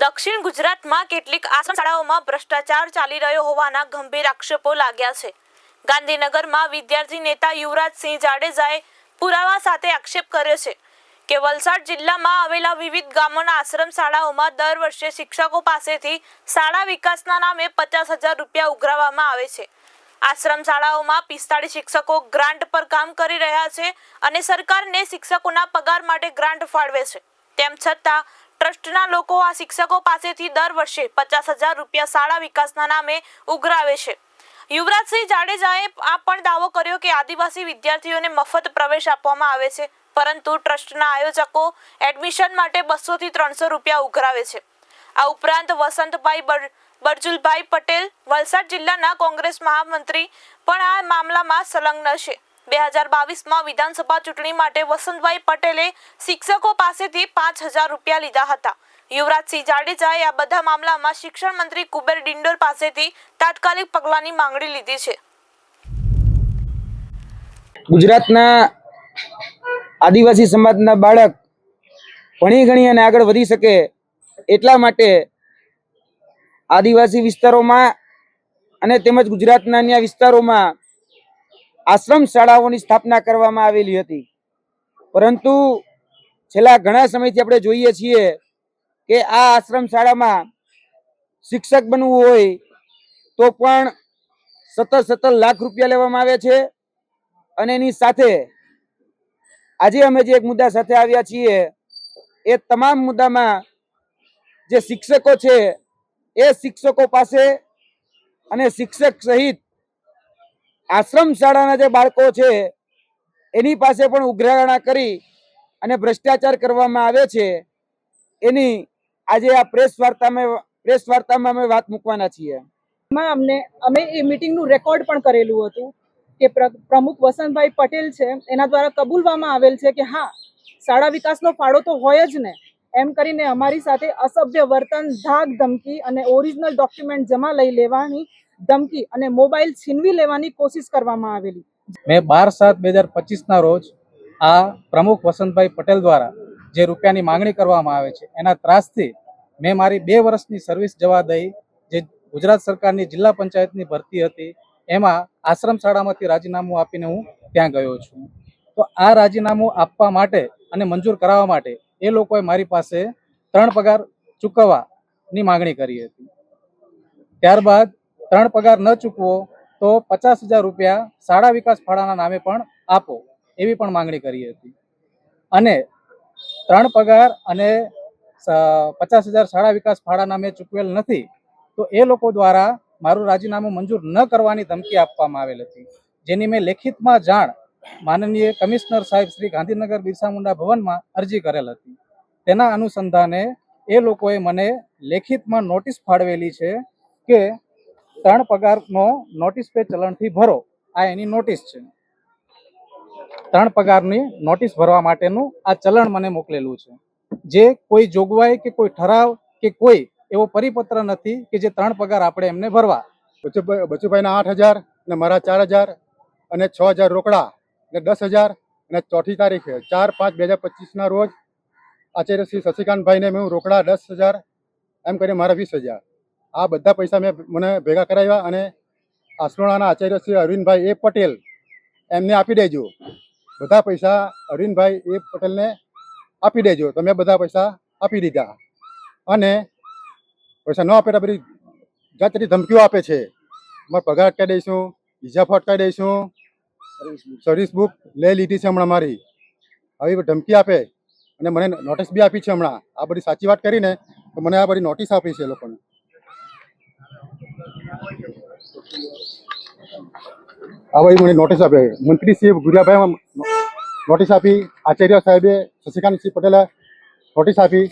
દક્ષિણ ગુજરાતમાં કેટલીક આશ્રમ શાળાઓમાં ભ્રષ્ટાચાર ચાલી રહ્યો હોવાના ગંભીર આક્ષેપો લાગ્યા છે. ગાંધીનગરમાં વિદ્યાર્થી નેતા યુવરાજસિંહ જાડેજાએ પુરાવા સાથે આક્ષેપ કર્યો છે કે વલસાડ જિલ્લામાં આવેલા વિવિધ ગામોના આશ્રમ શાળાઓમાં દર વર્ષે શિક્ષકો પાસેથી શાળા વિકાસના નામે પચાસ હજાર રૂપિયા ઉઘરાવવામાં આવે છે. આશ્રમ શાળાઓમાં પિસ્તાળીસ શિક્ષકો ગ્રાન્ટ પર કામ કરી રહ્યા છે અને સરકારને શિક્ષકોના પગાર માટે ગ્રાન્ટ ફાળવે છે. તેમ છતાં ટ્રસ્ટના લોકો આ શિક્ષકો પાસેથી દર વર્ષે પચાસ હજાર રૂપિયા શાળા વિકાસના નામે ઉઘરાવે છે. યુવરાજસિંહ જાડેજાએ આ પણ દાવો કર્યો કે આદિવાસી વિદ્યાર્થીઓને મફત પ્રવેશ આપવામાં આવે છે, પરંતુ ટ્રસ્ટના આયોજકો એડમિશન માટે બસોથી ત્રણસો રૂપિયા ઉઘરાવે છે. આ ઉપરાંત વસંતભાઈ બર- બરજુલભાઈ પટેલ વલસાડ જિલ્લાના કોંગ્રેસ મહામંત્રી પણ આ મામલામાં સંલગ્ન છે. બે હજાર બાવીસમાં વિધાનસભા ચૂંટણી માટે વસંતભાઈ પટેલે શિક્ષકો પાસેથી પાંચ હજાર રૂપિયા લીધા હતા. યુવરાજસિંહ જાડેજાએ આ બધા મામલામાં શિક્ષણ મંત્રી કુબેર ડિંડોર પાસેથી તાત્કાલિક પગલાંની માંગણી લીધી છે. ગુજરાતના આદિવાસી સમાજના બાળક ભણી ગણી અને આગળ વધી શકે એટલા માટે આદિવાસી વિસ્તારોમાં અને તેમજ ગુજરાતના અન્ય વિસ્તારોમાં આશ્રમ શાળાઓની સ્થાપના કરવામાં આવેલી હતી. પરંતુ છેલ્લા ઘણા સમયથી આપણે જોઈએ છીએ કે આ આશ્રમ શાળામાં શિક્ષક બનવું હોય તો પણ સત્તર સત્તર લાખ રૂપિયા લેવામાં આવે છે અને એની સાથે આજે અમે જે એક મુદ્દા સાથે આવ્યા છીએ એ તમામ મુદ્દામાં જે શિક્ષકો છે એ શિક્ષકો પાસે અને શિક્ષક સહિત આશ્રમ શાળાના જે બાળકો છે, એની પાસે પણ ઉઘરાણા કરી અને ભ્રષ્ટાચાર કરવામાં આવે છે. એની આજે આ પ્રેસ વાર્તામાં પ્રેસ વાર્તામાં અમે વાત મૂકવાના છીએ. માં અમને, અમે એ મીટિંગનું રેકોર્ડ પણ કરેલું હતું કે પ્ર- પ્રમુખ વસંતભાઈ પટેલ છે, એના દ્વારા કબૂલવામાં આવેલ છે કે હા, શાળા વિકાસનો ફાળો તો હોય જ ને. એમ કરીને અમારી સાથે અસભ્ય વર્તન ધાક ધમકી અને ઓરિજિનલ ડોક્યુમેન્ટ જમા લઈ લેવાની ધમકી અને મોબાઈલ છીનવી લેવાની કોશિશ કરવામાં આવેલી. મેં બાર સાત બે હજાર પચીસના રોજ આ પ્રમુખ વસંતભાઈ પટેલ દ્વારા જે રૂપિયાની માંગણી કરવામાં આવે છે, એના ત્રાસથી મેં મારી બે વર્ષની સર્વિસ જવા દઈ, જે ગુજરાત સરકારની જિલ્લા પંચાયતની ભરતી હતી, એમાં આશ્રમ શાળામાંથી રાજીનામું આપીને હું ત્યાં ગયો છું. તો આ રાજીનામું આપવા માટે અને મંજૂર કરાવવા માટે એ લોકોએ મારી પાસે ત્રણ પગાર ચૂકવવાની માંગણી કરી હતી. ત્યારબાદ ત્રણ પગાર ન ચૂકવો તો પચાસ હજાર રૂપિયા શાળા વિકાસ ફાળાના નામે પણ આપો, એવી પણ માંગણી કરી હતી. અને ત્રણ પગાર અને પચાસ હજાર શાળા વિકાસ ફાળા નામે ચૂકવેલ નથી, તો એ લોકો દ્વારા મારું રાજીનામું મંજૂર ન કરવાની ધમકી આપવામાં આવેલ હતી. જેની મેં લેખિતમાં જાણ માનનીય કમિશનર સાહેબ શ્રી ગાંધીનગર બિરસા મુંડા ભવનમાં અરજી કરેલ હતી. તેના અનુસંધાને એ લોકોએ મને લેખિતમાં નોટિસ ફાળવેલી છે કે ત્રણ પગારનો નોટિસ પે ચલણથી ભરો. આ એની નોટિસ છે. ત્રણ પગારની નોટિસ ભરવા માટેનું આ ચલણ મને મોકલેલું છે. જે કોઈ જોગવાઈ કે કોઈ ઠરાવ કે કોઈ એવો પરિપત્ર નથી કે જે ત્રણ પગાર આપણે એમને ભરવા. બચુભાઈ બચુભાઈના આઠ હજાર અને મારા ચાર હજાર અને છ હજાર રોકડા અને દસ હજાર અને ચોથી તારીખે ચાર પાંચ બે હજાર પચીસના રોજ આચાર્ય શ્રી શશિકાંતભાઈને મેં રોકડા દસ હજાર, એમ કરીને મારા વીસ હજાર. આ બધા પૈસા મેં મને ભેગા કરાવ્યા અને આસરોણાના આચાર્ય શ્રી અરવિંદભાઈ એ પટેલ એમને આપી દેજો. બધા પૈસા અરવિંદભાઈ એ પટેલને આપી દેજો. તો મેં બધા પૈસા આપી દીધા. અને પૈસા ન આપે તો બધી જાતની ધમકીઓ આપે છે. અમારે પગાર અટકાવી દઈશું બીજા ફટકાવી દઈશું. સર્વિસ બુક લઈ લીધી છે હમણાં મારી. આવી ધમકી આપે. અને મને નોટિસ બી આપી છે હમણાં. આ બધી સાચી વાત કરીને તો મને આ બધી નોટિસ આપી છે લોકોને. આ બધી મને નોટિસ આપે. મંત્રી શ્રી ગુરિયાભાઈ નોટિસ આપી. આચાર્ય સાહેબે શશિકાંતસિંહ પટેલે નોટિસ આપી.